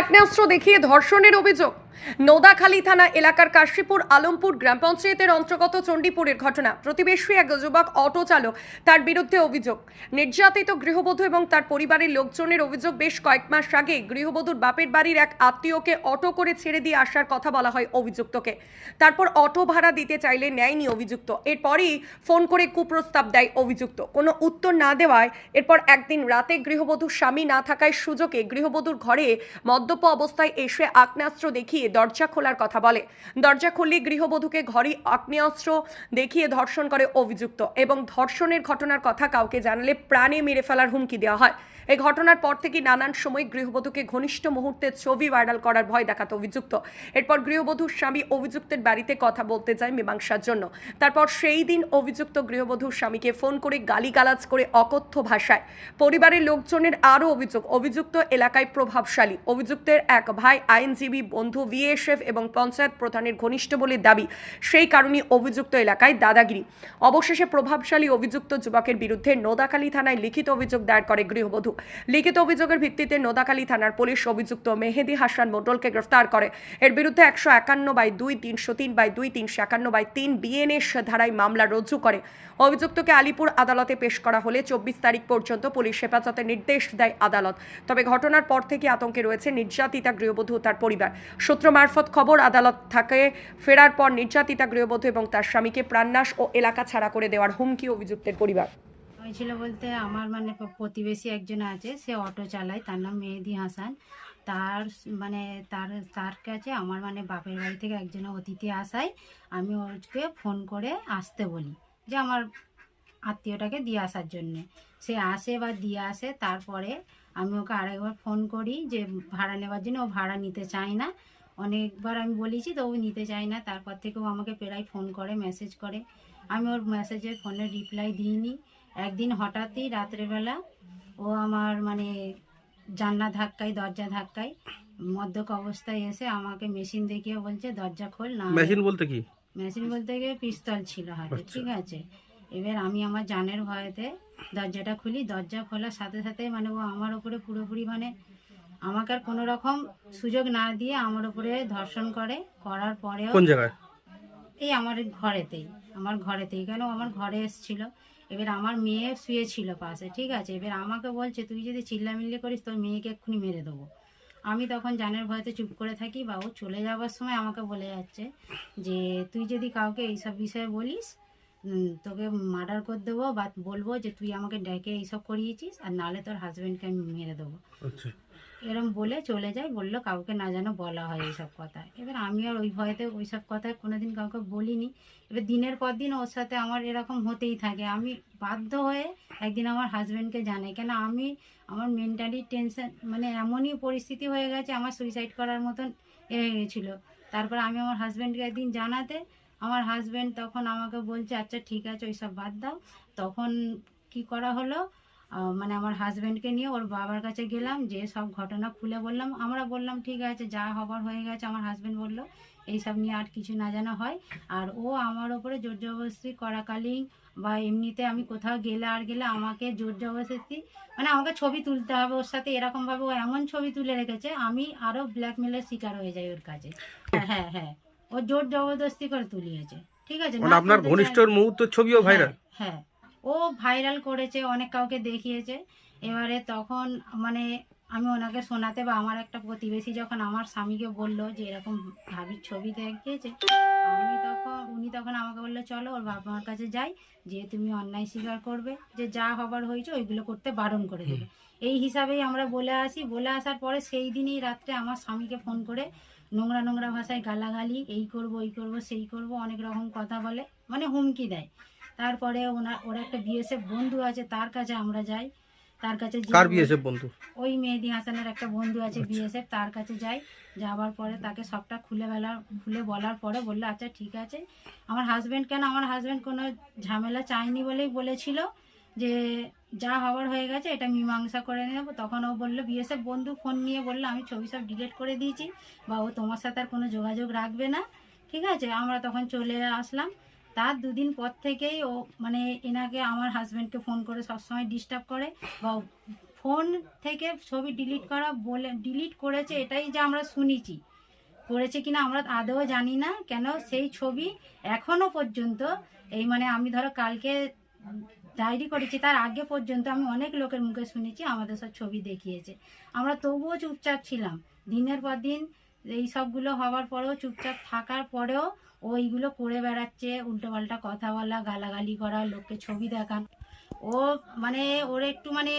আগ্নেয়াস্ত্র দেখিয়ে ধর্ষণের অভিযোগ। নোদাখালী থানা এলাকার কাশীপুর আলমপুর গ্রাম পঞ্চায়েতের অন্তর্গত চণ্ডীপুরের ঘটনা। প্রতিবেশী এক যুবক অটো চালক তার বিরুদ্ধে অভিযোগ। নির্যাতিত গৃহবধূ এবং তার পরিবারের লোকজনের অভিযোগ বেশ কয়েক মাস আগে গৃহবধূর বাপের বাড়ির এক আত্মীয়কে অটো করে ছেড়ে দিয়ে আসার কথা বলা হয় অভিযুক্তকে। তারপর অটো ভাড়া দিতে চাইলে নেয়নি অভিযুক্ত। এরপরই ফোন করে কুপ্রস্তাব দেয় অভিযুক্ত। কোনো উত্তর না দেওয়ায় এরপর একদিন রাতে গৃহবধূর স্বামী না থাকায় সুযোগে গৃহবধূর ঘরে মদ্যপ অবস্থায় এসে আগ্নেয়াস্ত্র দেখিয়ে দরজা খোলার কথা বলে। দরজা খুললে গৃহবধূকে ঘরে আগ্নেয়াস্ত্র দেখিয়ে ধর্ষণ করে অভিযুক্ত এবং ধর্ষণের ঘটনার কথা কাউকে জানালে প্রাণে মেরে ফেলার হুমকি দেওয়া হয়। এই ঘটনার পর থেকে নানান সময় গৃহবধূকে ঘনিষ্ঠ মুহূর্তে ছবি ভাইরাল করার ভয় দেখাতো অভিযুক্ত। এরপর গৃহবধূর স্বামী অভিযুক্তের বাড়িতে কথা বলতে যায় মীমাংসার জন্য। তারপর সেই দিন অভিযুক্ত গৃহবধূর স্বামীকে ফোন করে গালিগালাজ করে অকথ্য ভাষায়। পরিবারের লোকজনের আরও অভিযোগ, অভিযুক্ত এলাকায় প্রভাবশালী। অভিযুক্তের এক ভাই, আইনজীবী, বন্ধু বিএসএফ এবং পঞ্চায়েত প্রধানের ঘনিষ্ঠ বলে দাবি। সেই কারণে অভিযুক্ত এলাকায় দাদাগিরি। অবশেষে প্রভাবশালী অভিযুক্ত যুবকের বিরুদ্ধে নোদাখালী থানায় লিখিত অভিযোগ দায়ের করে গৃহবধূ। লিখিত অভিযোগের ভিত্তিতে নোদাখালী থানার পুলিশ অভিযুক্ত মেহেদি হাসান মোটলকে গ্রেফতার করে। এর বিরুদ্ধে একশো একান্ন বাই দুই, তিনশো তিন বাই দুই, তিনশো একান্ন বাই তিন বিএনএস ধারায় মামলা রুজু করে। অভিযুক্তকে আলিপুর আদালতে পেশ করা হলে চব্বিশ তারিখ পর্যন্ত পুলিশ হেফাজতে নির্দেশ দেয় আদালত। তবে ঘটনার পর থেকে আতঙ্কে রয়েছে নির্যাতিতা গৃহবধূ তার পরিবার। সূত্র মারফত খবর, আদালত থাকে ফেরার পর নির্যাতিতা গৃহবধূ এবং তার স্বামীকে প্রাণনাশ ও এলাকা ছাড়া করে দেওয়ার হুমকি অভিযুক্তের পরিবার। হয়েছিল বলতে আমার মানে প্রতিবেশী একজন আছে, সে অটো চালায়, তার নাম মেহেদি হাসান। তার মানে তার তার কাছে আমার মানে বাপের বাড়ি থেকে একজন অতিথি আসায়, আমি ওকে ফোন করে আসতে বলি, যে আমার আত্মীয়টাকে দিয়ে আসার জন্যে। সে আসে বা দিয়ে আসে, তারপরে আমি ওকে আরেকবার ফোন করি, যে ভাড়া নেওয়ার জন্য ও ভাড়া নিতে চায় না। অনেকবার আমি বলেছি, তো ও নিতে চায় না, তারপর থেকে ও আমাকে প্রায় ফোন করে মেসেজ করে। আমি ওর মেসেজের ফোনে রিপ্লাই দিইনি। একদিন হঠাৎই রাত্রেবেলা ও আমার মানে জানলা ধাক্কায় দরজা ধাক্কায় মদ্যক অবস্থায় এসে আমাকে মেশিন দেখিয়ে বলছে দরজা খোল না মেশিন বলতে কি? মেশিন বলতে গিয়ে পিস্তল ছিল হাতে আচ্ছা। ঠিক আছে। এবার আমি আমার জানের ভয়েতে দরজাটা খুলি দরজা খোলার সাথে সাথে মানে ও আমার ওপরে পুরোপুরি মানে আমাকে আর কোনো রকম সুযোগ না দিয়ে আমার উপরে ধর্ষণ করে করার পরেও কোন জায়গায়? এই আমার ঘরেতেই। আমার ঘরেতেই কেন ও আমার ঘরে এসেছিল? এবার আমার মেয়ে শুয়েছিল পাশে, ঠিক আছে? এবার আমাকে বলছে, তুই যদি চিল্লামিল্লি করিস, তোর মেয়েকে এক্ষুনি মেরে দেবো। আমি তখন জানের ভয়তে চুপ করে থাকি, বা ও চলে যাওয়ার সময় আমাকে বলে যাচ্ছে যে, তুই যদি কাউকে এইসব বিষয়ে বলিস তোকে মার্ডার করে দেবো বা বলব যে, তুই আমাকে ডেকে এইসব করিয়েছিস, আর নালে তোর হাজব্যান্ডকে আমি মেরে দেবো। আচ্ছা। এরম বলে চলে যায়, বলল কাউকে না যেন বলা হয় এইসব কথা। এবার আমি আর ওই ভয়েতে ওইসব কথা কোনোদিন কাউকে বলিনি। এবার দিনের পর দিন ওর সাথে আমার এরকম হতেই থাকে। আমি বাধ্য হয়ে একদিন আমার হাজব্যান্ডকে জানাই। কেন আমি আমার মেন্টালি টেনশন মানে এমনই পরিস্থিতি হয়ে গেছে, আমার সুইসাইড করার মতন এ হয়ে গেছিল। তারপর আমি আমার হাজব্যান্ডকে একদিন জানাতে, আমার হাজব্যান্ড তখন আমাকে বলছে আচ্ছা ঠিক আছে, ওইসব বাদ দাও। তখন কি করা হলো? মানে আমার হাজব্যান্ডকে নিয়ে ওর বাবার কাছে গেলাম যে সব ঘটনা খুলে বললাম। আমরা বললাম ঠিক আছে যা হবার হয়ে গেছে আমার হাজব্যান্ড বলল। এইসব নিয়ে আর কিছু না জানা হয়। আর ও আমার ওপরে জোর জবরদস্তি করাকালীন বা এমনিতে আমি কোথাও গেলে আর গেলে আমাকে জোর জবরদস্তি মানে আমাকে ছবি তুলতে হবে ওর সাথে। এরকমভাবে ও এমন ছবি তুলে রেখেছে আমি আরও ব্ল্যাকমেলের শিকার হয়ে যাই ওর কাছে হ্যাঁ হ্যাঁ হ্যাঁ। ও জোর জবরদস্তি করে তুলিয়েছে। ঠিক আছে মানে আপনার তুলতে ঘনিষ্ঠ ছবিও ভাইরাল হ্যাঁ। ও ভাইরাল করেছে অনেক কাউকে দেখিয়েছে। এবারে তখন মানে আমি ওনাকে শোনাতে বা আমার একটা প্রতিবেশী যখন আমার স্বামীকে বলল যে এরকম ভাবির ছবি দেখিয়েছে আমি তখন উনি তখন আমাকে বলল চলো ওর বাবা মার কাছে যাই যে তুমি অন্যায় স্বীকার করবে যে যা হবার হয়েছে ওইগুলো করতে বারণ করে দেবে। এই হিসাবেই আমরা বলে আসি। বলে আসার পরে সেই দিনই রাত্রে আমার স্বামীকে ফোন করে নোংরা নোংরা ভাষায় গালাগালি এই করব এই করব সেই করব অনেক রকম কথা বলে মানে হুমকি দেয়। তারপরে ওনার ওর একটা বিএসএফ বন্ধু আছে তার কাছে আমরা যাই। তার কাছে কার বিএসএফ বন্ধু? ওই মেহেদি হাসানের একটা বন্ধু আছে আচ্ছা। বিএসএফ তার কাছে যাই। যাওয়ার পরে তাকে সবটা খুলে বেলা খুলে বলার পরে বলল আচ্ছা ঠিক আছে। আমার হাজব্যান্ড কেন আমার হাজব্যান্ড কোনো ঝামেলা চায়নি বলেই বলেছিল যে যা হওয়ার হয়ে গেছে এটা মীমাংসা করে নেব। তখন ও বলল বিএসএফ বন্ধু ফোন নিয়ে বলল আমি ছবি সব ডিলিট করে দিয়েছি বা ও তোমার সাথে আর কোনো যোগাযোগ রাখবে না। ঠিক আছে আমরা তখন চলে আসলাম। তার দুদিন পর থেকেই ও মানে এনাকে আমার হাজব্যান্ডকে ফোন করে সবসময় ডিস্টার্ব করে বা ফোন থেকে ছবি ডিলিট করা বলে ডিলিট করেছে এটাই যে আমরা শুনেছি। করেছে কিনা আমরা আদৌ জানি না, কেন সেই ছবি এখনও পর্যন্ত এই মানে আমি ধরো কালকে ডায়েরি করেছি, তার আগে পর্যন্ত আমি অনেক লোকের মুখে শুনেছি, আমাদের সব ছবি দেখিয়েছে। আমরা তবুও চুপচাপ ছিলাম। দিনের পর দিন এই সবগুলো হওয়ার পরেও চুপচাপ থাকার পরেও ও এইগুলো করে বেড়াচ্ছে উল্টোপাল্টা কথা বলা গালাগালি করা লোককে ছবি দেখান ও মানে ওর একটু মানে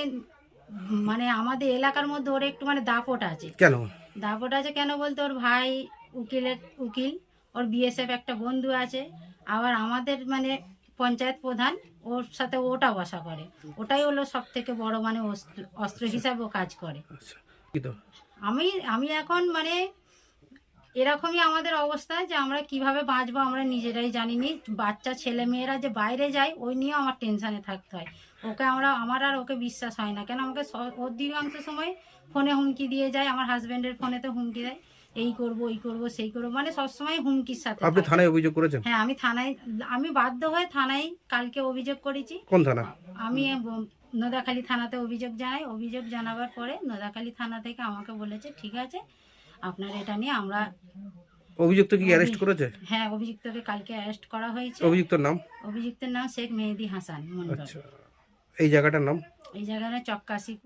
মানে আমাদের এলাকার মধ্যে ওর একটু মানে দাপট আছে। কেন? দাপট আছে কেন বলতে ওর ভাই উকিলের উকিল ওর বিএসএফ একটা বন্ধু আছে। আবার আমাদের মানে পঞ্চায়েত প্রধান ওর সাথে ওটা বসা করে। ওটাই হলো সব থেকে বড় মানে অস্ত্র অস্ত্র হিসাবে কাজ করে। আচ্ছা আমি আমি এখন মানে এরকমই আমাদের অবস্থা যে আমরা কীভাবে বাঁচবো আমরা নিজেরাই জানি নি। বাচ্চা ছেলে মেয়েরা যে বাইরে যায় ওই নিয়েও আমার টেনশনে থাকতে হয়। ওকে আমরা আমার আর ওকে বিশ্বাস হয় না। কেন আমাকে অধিকাংশ সময় ফোনে হুমকি দিয়ে যায় আমার হাজবেন্ডের ফোনেতে হুমকি দেয়। এই করব ওই করব সেই করব। মানে সবসময় হুমকির সাথে আপনি থানায় অভিযোগ করেছেন? হ্যাঁ আমি থানায় আমি বাধ্য হয়ে থানায় কালকে অভিযোগ করেছি। কোন থানা? আমি নোদাখালী থানাতে অভিযোগ জানাই। অভিযোগ জানাবার পরে নোদাখালী থানা থেকে আমাকে বলেছে ঠিক আছে আপনার এটা নিয়ে আমরা অভিযুক্ত কি অ্যারেস্ট করেছে? হ্যাঁ অভিযুক্তকে কালকে অ্যারেস্ট করা হয়েছে। অভিযুক্তর নাম? অভিযুক্তের নাম শেখ মেহেদি হাসান মন্ডল আচ্ছা। এই জায়গাটার নাম? এই জায়গাটা চক্কাশি